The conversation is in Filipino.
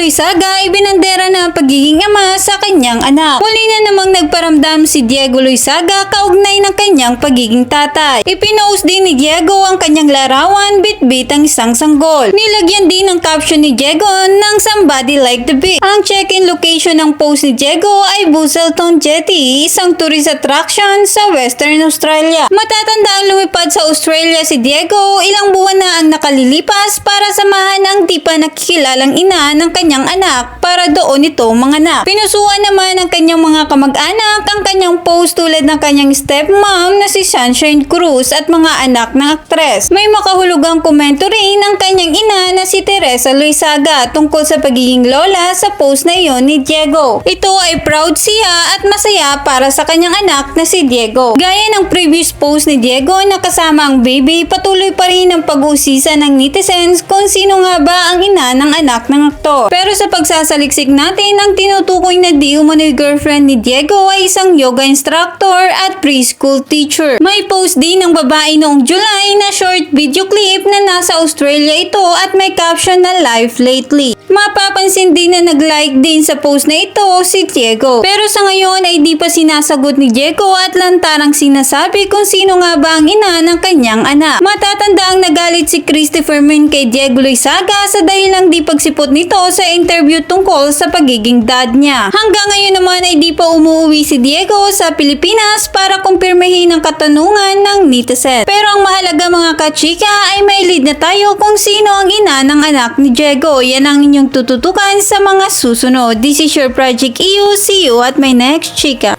Loizaga ay binandera na pagiging ama sa kanyang anak. Muli na namang nagparamdam si Diego Loizaga kaugnay ng kanyang pagiging tatay. Ipinost din ni Diego ang kanyang larawan bit-bit ang isang sanggol. Nilagyan din ng caption ni Diego ng somebody like the beach. Ang check-in location ng post ni Diego ay Busselton Jetty, isang tourist attraction sa Western Australia. Matatanda ang lumipad sa Australia si Diego, ilang buwan na ang nakalilipas para samahan ang di nakikilalang ina ng kanyang anak para doon ito manganak. Pinusuan naman ng kanyang mga kamag-anak ang kanyang post tulad ng kanyang stepmom na si Sunshine Cruz at mga anak ng aktres. May makahulugang komento rin ang kanyang ina na si Teresa Luisaga tungkol sa pagiging lola sa post na iyon ni Diego. Ito ay proud siya at masaya para sa kanyang anak na si Diego. Gaya ng previous post ni Diego na kasama ang baby, patuloy pa rin ang pag-uusisa ng netizens kung sino nga ba ang ina ng anak ng aktor. Pero sa pagsasaliksik natin, ang tinutukoy na di umano'y girlfriend ni Diego ay isang yoga instructor at preschool teacher. May post din ng babae noong July na short video clip na nasa Australia ito at may caption na life lately. Mapapansin din na nag-like din sa post na ito si Diego. Pero sa ngayon ay di pa sinasagot ni Diego at lantarang sinasabi kung sino nga ba ang ina ng kanyang anak. Matatanda ang nagalit si Christopher Min kay Diego Loizaga sa dahilang di pagsipot nito sa interview tungkol sa pagiging dad niya. Hanggang ngayon naman ay di pa umuwi si Diego sa Pilipinas para kumpirmahin ang katanungan ng netizen. Pero ang mahalaga mga kachika ay may lead na tayo kung sino ang ina ng anak ni Diego. Yan ang inyong tututukan sa mga susunod. This is your Project EU. See you at my next chika.